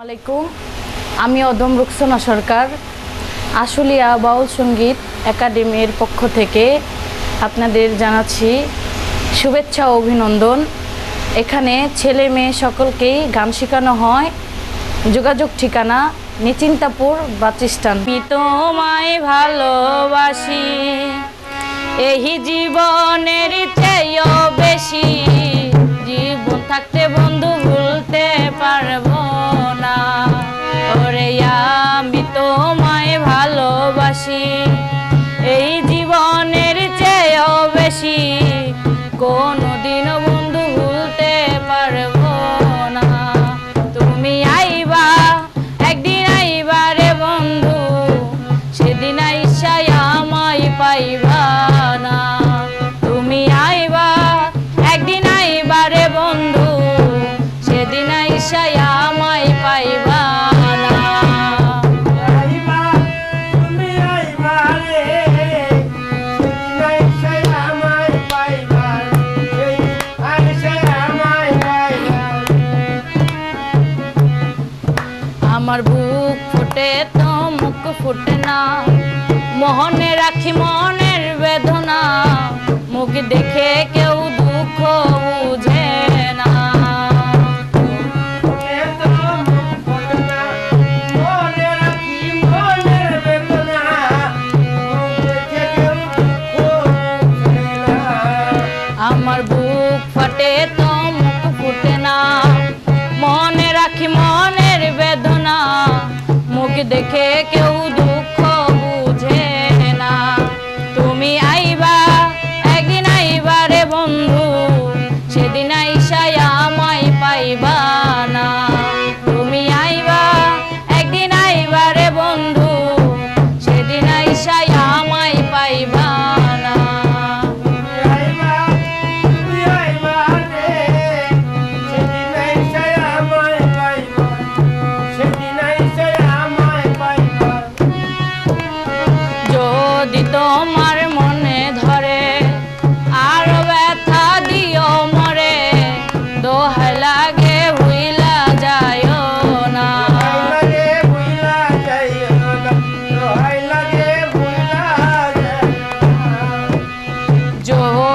আলাইকুম। আমি অদম রুকসানা সরকার, আশুলিয়া বাউল সংগীত একাডেমির পক্ষ থেকে আপনাদের জানাচ্ছি শুভেচ্ছা ও অভিনন্দন। এখানে ছেলে মেয়ে সকলকেই গান শেখানো হয়। যোগাযোগ ঠিকানা নিচিন্তাপুর বাচিস্তান তোমায় ভালোবাসি, এই জীবনের বেশি। জীবন থাকতে বন্ধু ভুলতে পারব আমি তোমায় ভালোবাসি। এই জীবনের চেয়েও বেশি কোনো কোনোদিনও আমার বুক ফুটে তো মুখ ফুটে না। মোহনে রাখি মনের বেদনা। মুখ দেখে কেউ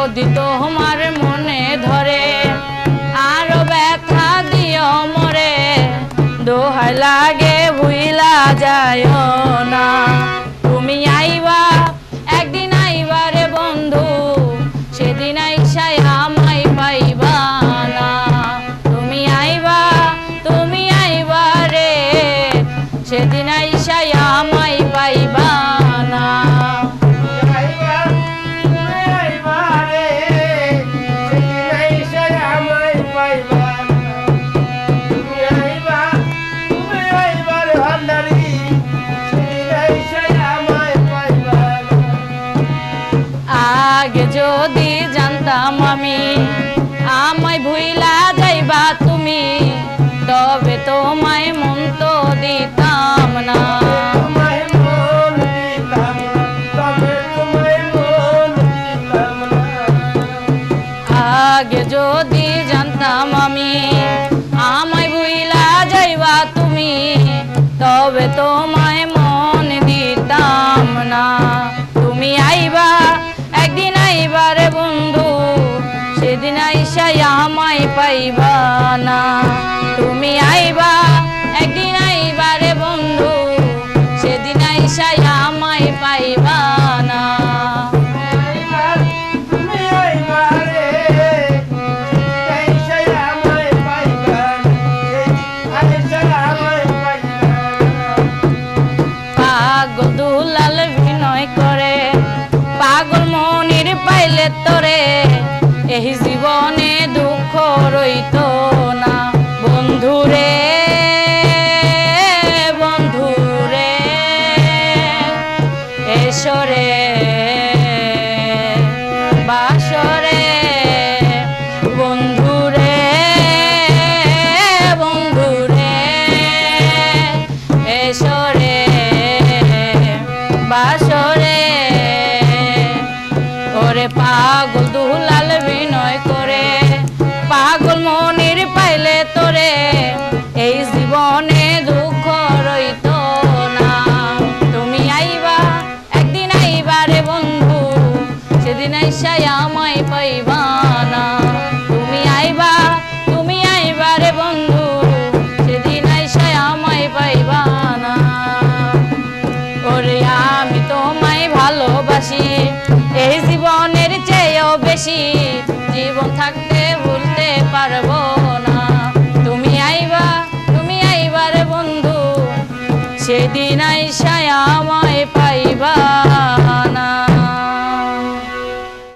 যদি তোমার মনে আগে যদি জানতাম আমি আমায় ভুইলা যাইবা তুমি তবে তোমায় মন তো দিতাম না। আগে যদি জানতাম আমি পাইবা না তুমি আইবা একদিন আইবা রে বন্ধু সেদিন আইসাই আমায় পাইবা না করে পাগল মনির পাইলে তোরে এই জীবনে রইতো না। বন্ধুরে বন্ধুরে এসরে বাসরে বন্ধুরে বন্ধুরে এসরে বাসরে ওরে পাগল নাই সায় আমায় পাইবা।